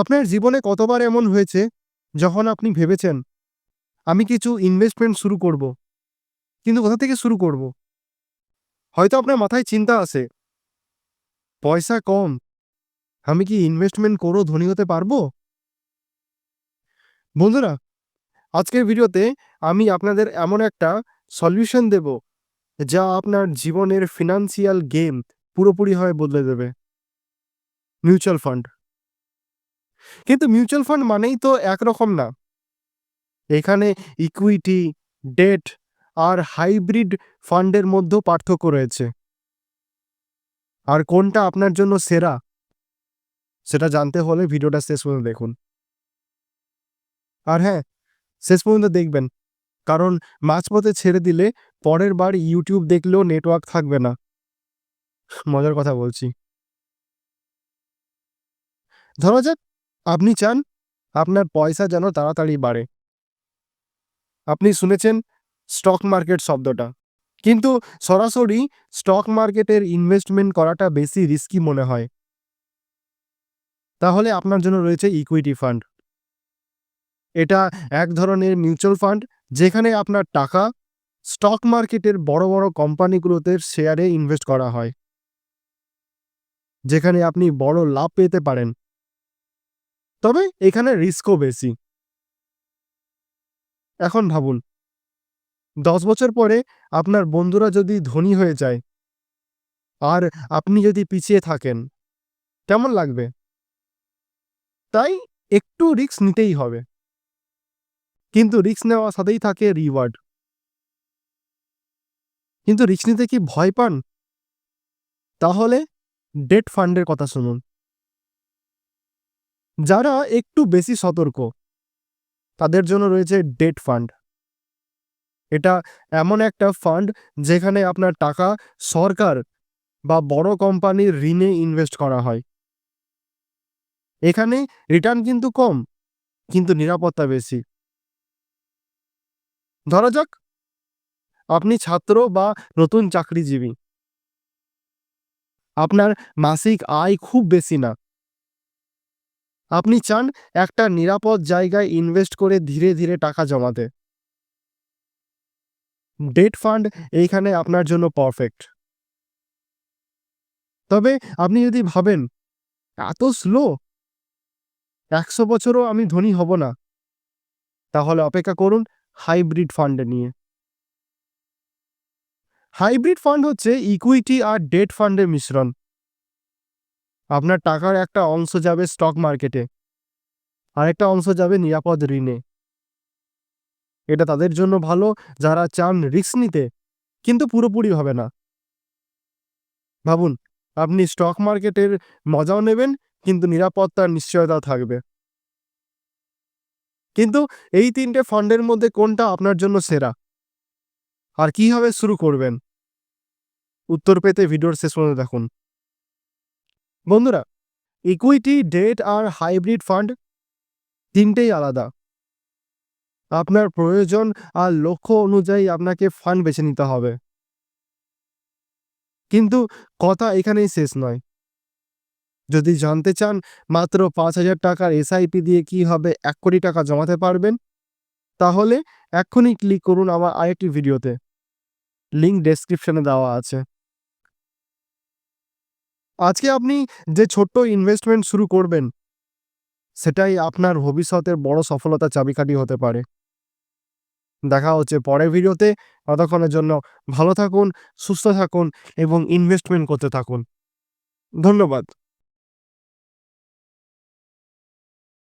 আপনার জীবনে কতবার এমন হয়েছে যখন আপনি ভেবেছেন, আমি কিছু ইনভেস্টমেন্ট শুরু করব? কিন্তু কোথা থেকে শুরু করব? হয়তো আপনার মাথায় চিন্তা আছে, পয়সা কম, আমি কি ইনভেস্টমেন্ট করেও ধনী হতে পারব? বন্ধুরা, আজকের ভিডিওতে আমি আপনাদের এমন একটা সলিউশন দেব, যা আপনার জীবনের ফিনান্সিয়াল গেম পুরোপুরিভাবে বদলে দেবে। মিউচুয়াল ফান্ড কিন্তু মিউচুয়াল ফান্ড মানেই তো একরকম না। এখানে ইকুইটি ডেট আর হাইব্রিড ফান্ডের মধ্যেও পার্থক্য রয়েছে। আর কোনটা আপনার জন্য সেরা, সেটা জানতে হলে ভিডিওটা শেষ পর্যন্ত দেখুন। আর হ্যাঁ শেষ পর্যন্ত দেখবেন, কারণ মাঝপথে ছেড়ে দিলে পরের বার ইউটিউব দেখলেও নেটওয়ার্ক থাকবে না। মজার কথা বলছি। ধরা যাক আপনি চান আপনার পয়সা যেন তাড়াতাড়ি বাড়ে। আপনি শুনেছেন স্টক মার্কেট শব্দটা। কিন্তু সরাসরি স্টক মার্কেটের ইনভেস্টমেন্ট করাটা বেশি রিস্কি মনে হয়। তাহলে আপনার জন্য রয়েছে ইকুইটি ফান্ড এটা এক ধরনের মিউচুয়াল ফান্ড যেখানে আপনার টাকা স্টক মার্কেটের বড় বড় কোম্পানিগুলোতে শেয়ারে ইনভেস্ট করা হয়। যেখানে আপনি বড় লাভ পেতে পারেন। তবে এখানে রিস্কও বেশি। এখন ভাবুন, দশ বছর পরে আপনার বন্ধুরা যদি ধনী হয়ে যায়, আর আপনি যদি পিছিয়ে থাকেন, কেমন লাগবে? তাই একটু রিস্ক নিতেই হবে। কিন্তু রিস্ক নেওয়ার সাথেই থাকে রিওয়ার্ড কিন্তু রিস্ক নিতে কি ভয় পান? তাহলে ডেট ফান্ডের কথা শুনুন। যারা একটু বেশি সতর্ক, তাদের জন্য রয়েছে ডেট ফান্ড এটা এমন একটা ফান্ড যেখানে আপনার টাকা সরকার বা বড় কোম্পানির ঋণে ইনভেস্ট করা হয়। এখানে রিটার্ন কিন্তু কম, কিন্তু নিরাপত্তা বেশি। ধরা যাক, আপনি ছাত্র বা নতুন চাকরিজীবী। আপনার মাসিক আয় খুব বেশি না। আপনি চান একটা নিরাপদ জায়গায় ইনভেস্ট করে ধীরে ধীরে টাকা জমাতে। ডেট ফান্ড এইখানে আপনার জন্য পারফেক্ট। তবে আপনি যদি ভাবেন, এত স্লো? একশো বছরও আমি ধনী হব না। তাহলে অপেক্ষা করুন হাইব্রিড ফান্ডে নিয়ে। হাইব্রিড ফান্ড হচ্ছে ইকুইটি আর ডেট ফান্ডের মিশ্রণ। আপনার টাকার একটা অংশ যাবে স্টক মার্কেটে আরেকটা অংশ যাবে নিরাপদ ঋণে। এটা তাদের জন্য ভালো, যারা চান রিস্ক নিতে, কিন্তু পুরোপুরি হবে না। ভাবুন, আপনি স্টক মার্কেটের মজাও নেবেন, কিন্তু নিরাপত্তার নিশ্চয়তা থাকবে। কিন্তু এই তিনটে ফান্ডের মধ্যে কোনটা আপনার জন্য সেরা? আর কীভাবে শুরু করবেন? উত্তর পেতে ভিডিওর শেষ পর্যন্ত দেখুন। বন্ধুরা ইকুইটি ডেট আর হাইব্রিড ফান্ড তিনটেই আলাদা। আপনার প্রয়োজন আর লক্ষ্য অনুযায়ী আপনাকে ফান্ড বেছে নিতে হবে। কিন্তু কথা এখানেই শেষ নয়। যদি জানতে চান মাত্র পাঁচ হাজার টাকার এসআইপি দিয়ে কি হবে, এক কোটি টাকা জমাতে পারবেন, তাহলে এক্ষুনি ক্লিক করুন আমার আরেকটি ভিডিওতে। লিঙ্ক ডেসক্রিপশনে দেওয়া আছে। আজকে আপনি যে ছোট্ট ইনভেস্টমেন্ট শুরু করবেন, সেটাই আপনার ভবিষ্যতের বড় সফলতা চাবিকাঠি হতে পারে। দেখা হচ্ছে পরের ভিডিওতে। ততক্ষণের জন্য ভালো থাকুন, সুস্থ থাকুন এবং ইনভেস্টমেন্ট করতে থাকুন। ধন্যবাদ।